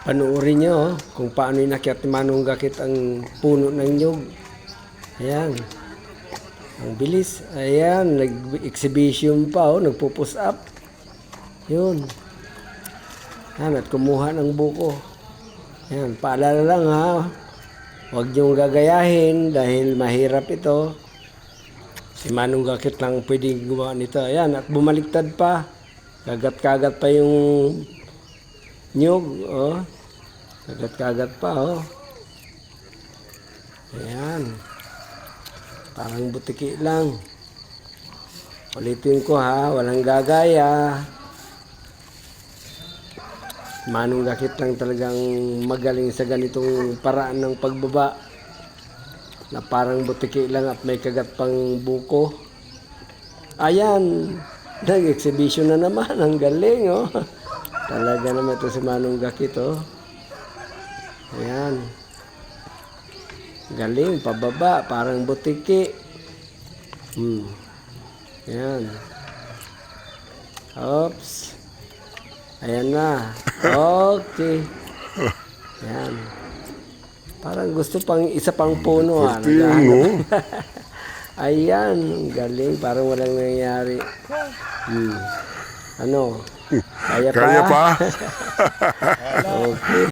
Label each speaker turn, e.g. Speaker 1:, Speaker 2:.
Speaker 1: Panuorin nyo oh, kung paano inakyat ni Manong Gakit ang puno ng nyug. Ayan. Ang bilis. Ayan, nag-exhibition pa oh, nagpo-push up. Yun. Ayan, at kumuha ng buko. Ayan, paalala lang ha. Huwag niyong gagayahin dahil mahirap ito. Si Manong Gakit lang pwedeng gumawa nito. Ayan, at bumaliktad pa. Kagat-kagat pa yung nyug. Oh. Kagat-kagat pa, oh. Ayan. Parang butiki lang. Ulitin ko ha, walang gagaya. Manong Gakit lang talagang magaling sa ganitong paraan ng pagbaba na parang butiki lang at may kagat pang buko. Ayan, nag-exhibition na naman. Ang galing, oh. Talaga naman ito si Manong Gakit, oh. Ayan. Galing, pababa, parang butiki. Hmm. Ayan. Oops. Ayan na. Okay. Ayan. Parang gusto pang isa pang puno ah. Naghahanap. Ayan, galing. Parang walang nangyayari. Hmm. Ano? Kaya pa?
Speaker 2: Kaya pa?
Speaker 1: Okay.